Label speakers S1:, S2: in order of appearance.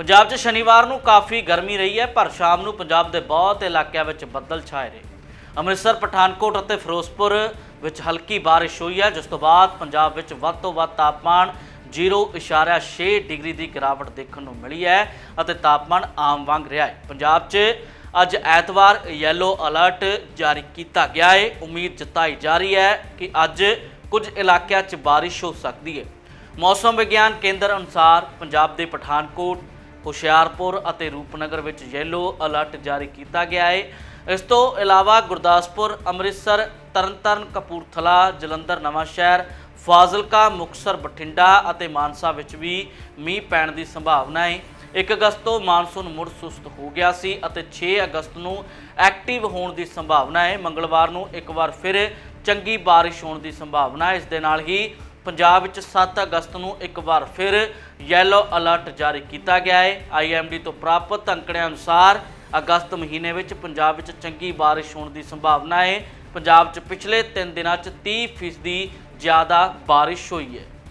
S1: ਪੰਜਾਬ 'ਚ ਸ਼ਨੀਵਾਰ ਨੂੰ ਕਾਫੀ ਗਰਮੀ ਰਹੀ ਹੈ, ਪਰ ਸ਼ਾਮ ਨੂੰ ਪੰਜਾਬ ਦੇ ਬਹੁਤ ਇਲਾਕਿਆਂ ਵਿੱਚ ਬੱਦਲ ਛਾਏ ਰਹੇ। ਅੰਮ੍ਰਿਤਸਰ, ਪਠਾਨਕੋਟ ਅਤੇ ਫਿਰੋਜ਼ਪੁਰ ਵਿੱਚ ਹਲਕੀ ਬਾਰਿਸ਼ ਹੋਈ ਹੈ, ਜਿਸ ਤੋਂ ਬਾਅਦ ਪੰਜਾਬ ਵਿੱਚ ਵੱਧ ਤੋਂ ਵੱਧ ਤਾਪਮਾਨ 0.6 ਡਿਗਰੀ ਦੀ ਗਿਰਾਵਟ ਦੇਖਣ ਨੂੰ ਮਿਲੀ ਹੈ ਅਤੇ ਤਾਪਮਾਨ ਆਮ ਵਾਂਗ ਰਿਹਾ ਹੈ। ਪੰਜਾਬ 'ਚ ਅੱਜ ਐਤਵਾਰ ਯੈਲੋ ਅਲਰਟ ਜਾਰੀ ਕੀਤਾ ਗਿਆ ਹੈ। ਉਮੀਦ ਜਤਾਈ ਜਾ ਰਹੀ ਹੈ ਕਿ ਅੱਜ ਕੁਝ ਇਲਾਕਿਆਂ 'ਚ ਬਾਰਿਸ਼ ਹੋ ਸਕਦੀ ਹੈ। ਮੌਸਮ ਵਿਗਿਆਨ ਕੇਂਦਰ ਅਨੁਸਾਰ ਪੰਜਾਬ ਦੇ ਪਠਾਨਕੋਟ ਹੁਸ਼ਿਆਰਪੁਰ ਅਤੇ ਰੂਪਨਗਰ ਵਿੱਚ ਯੈਲੋ ਅਲਰਟ ਜਾਰੀ ਕੀਤਾ ਗਿਆ ਹੈ ਇਸ ਤੋਂ ਇਲਾਵਾ ਗੁਰਦਾਸਪੁਰ, ਅੰਮ੍ਰਿਤਸਰ, ਤਰਨਤਾਰਨ, ਕਪੂਰਥਲਾ, ਜਲੰਧਰ ਨਵਾਂਸ਼ਹਿਰ, ਫਾਜ਼ਿਲਕਾ ਮੁਕਸਰ ਬਠਿੰਡਾ ਅਤੇ ਮਾਨਸਾ ਵਿੱਚ ਵੀ ਮੀਂਹ ਪੈਣ ਦੀ ਸੰਭਾਵਨਾ ਹੈ 1 ਅਗਸਤ ਤੋਂ ਮਾਨਸੂਨ ਮੁੜ ਸੁਸਤ ਹੋ ਗਿਆ ਸੀ ਅਤੇ 6 ਅਗਸਤ ਨੂੰ ਐਕਟਿਵ ਹੋਣ ਦੀ ਸੰਭਾਵਨਾ ਹੈ ਮੰਗਲਵਾਰ ਨੂੰ ਇੱਕ ਵਾਰ ਫਿਰ ਚੰਗੀ ਬਾਰਿਸ਼ ਹੋਣ ਦੀ ਸੰਭਾਵਨਾ ਹੈ ਇਸ ਦੇ ਨਾਲ ਹੀ ਪੰਜਾਬ ਵਿੱਚ 7 ਅਗਸਤ ਨੂੰ ਇੱਕ ਵਾਰ ਫਿਰ ਯੈਲੋ ਅਲਰਟ ਜਾਰੀ ਕੀਤਾ ਗਿਆ ਹੈ। ਆਈਐਮਡੀ ਤੋਂ ਪ੍ਰਾਪਤ ਅੰਕੜਿਆਂ ਅਨੁਸਾਰ ਅਗਸਤ ਮਹੀਨੇ ਵਿੱਚ ਪੰਜਾਬ ਵਿੱਚ ਚੰਗੀ ਬਾਰਿਸ਼ ਹੋਣ ਦੀ ਸੰਭਾਵਨਾ ਹੈ। ਪੰਜਾਬ 'ਚ ਪਿਛਲੇ 3 ਦਿਨਾਂ 'ਚ 30% ਜ਼ਿਆਦਾ ਬਾਰਿਸ਼ ਹੋਈ ਹੈ।